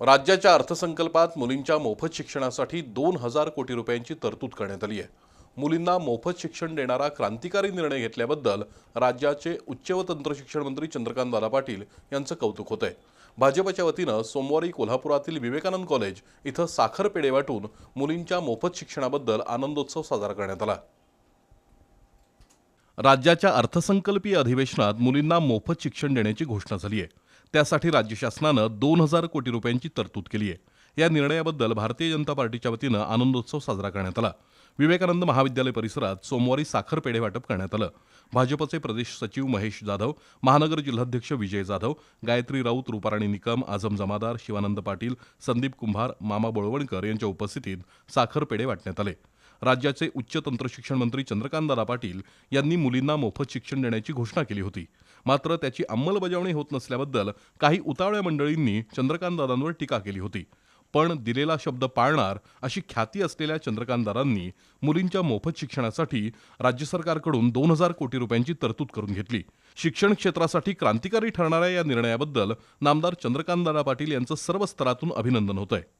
राज्याच्या अर्थसंकल्पात मुलींच्या मोफत शिक्षणासाठी दोन हजार कोटी रुपयांची तरतूद करण्यात आली आहे. मुलींना मोफत शिक्षण देणारा क्रांतिकारी निर्णय घेतल्याबद्दल राज्याचे उच्च व तंत्रशिक्षण मंत्री चंद्रकांत दादा पाटील यांचं कौतुक होत आहे. भाजपच्या वतीनं सोमवारी कोल्हापुरातील विवेकानंद कॉलेज इथं साखर पेढे वाटून मुलींच्या मोफत शिक्षणाबद्दल आनंदोत्सव साजरा करण्यात आला. राज्याच्या अर्थसंकल्पीय अधिवेशनात मुलींना मोफत शिक्षण देण्याची घोषणा झाली आहे. त्यासाठी राज्य शासनानं दोन हजार कोटी रुपयांची तरतूद केली आहे. या निर्णयाबद्दल भारतीय जनता पार्टीच्या वतीनं आनंदोत्सव साजरा करण्यात आला. विवेकानंद महाविद्यालय परिसरात सोमवारी साखर पेढे वाटप करण्यात आलं. भाजपचे प्रदेश सचिव महेश जाधव महानगर जिल्हाध्यक्ष विजय जाधव गायत्री राऊत रुपाराणी निकम आझम जमादार शिवानंद पाटील संदीप कुंभार मामा बोळवणकर यांच्या उपस्थितीत साखर पेढे वाटण्यात आले. राज्याचे उच्च तंत्रशिक्षण मंत्री चंद्रकांतदादा पाटील यांनी मुलींना मोफत शिक्षण देण्याची घोषणा केली होती. मात्र त्याची अंमलबजावणी होत नसल्याबद्दल काही उतावळ्या मंडळींनी चंद्रकांतदादांवर टीका केली होती. पण दिलेला शब्द पाळणार अशी ख्याती असलेल्या चंद्रकांतदारांनी मुलींच्या मोफत शिक्षणासाठी राज्य सरकारकडून दोन हजार कोटी रुपयांची तरतूद करून घेतली. शिक्षण क्षेत्रासाठी क्रांतिकारी ठरणाऱ्या या निर्णयाबद्दल नामदार चंद्रकांतदादा पाटील यांचं सर्व स्तरातून अभिनंदन होतंय. आहे